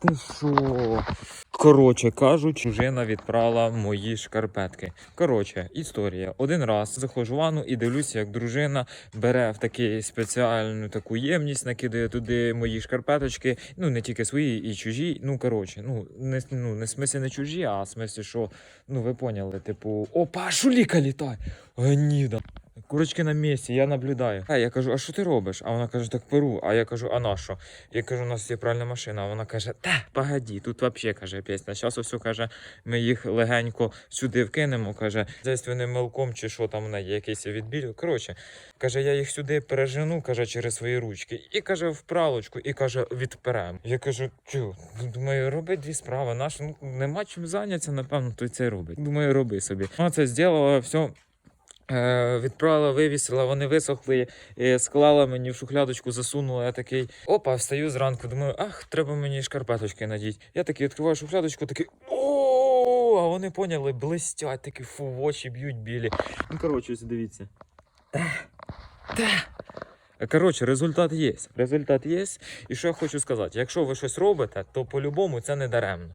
Ти що? Коротше кажучи, дружина відправила мої шкарпетки. Коротше, історія. Один раз заходжу в ванну і дивлюся, як дружина бере в таку спеціальну таку ємність, накидає туди мої шкарпеточки. Ну не тільки свої і чужі. Ну коротше, ну не ну не в смислі не чужі, а в смислі, що ну ви поняли, типу, опа, шуліка літай! Гніда. Курочки на місці, я наблюдаю. А я кажу, а що ти робиш? А вона каже, так перу. А я кажу, а на що? Я кажу, у нас є пральна машина. А вона каже, та погоді, тут взагалі каже пісня. Зараз ось каже, ми їх легенько сюди вкинемо. Каже, десь вони мелком чи що там в неї якийсь відбіль. Коротше, каже, я їх сюди пережену, каже, через свої ручки. І каже, в пралочку, і каже, відперем. Я кажу, чу, думаю, роби дві справи. Наш ну, нема чим зайнятися, напевно, то й це робить. Думаю, роби собі. Вона це зробила, все. Е, відправила, вивісила, вони висохли, е, склала мені в шухлядочку, засунула. Я такий опа, встаю зранку. Думаю, ах, треба мені шкарпеточки надіти. Я такий відкриваю шухлядочку, такий о, а вони поняли, блистять, такі фу, в очі б'ють білі. Ну, коротше, ось дивіться. Коротше, результат є. Результат є. І що я хочу сказати: якщо ви щось робите, то по-любому це не даремно.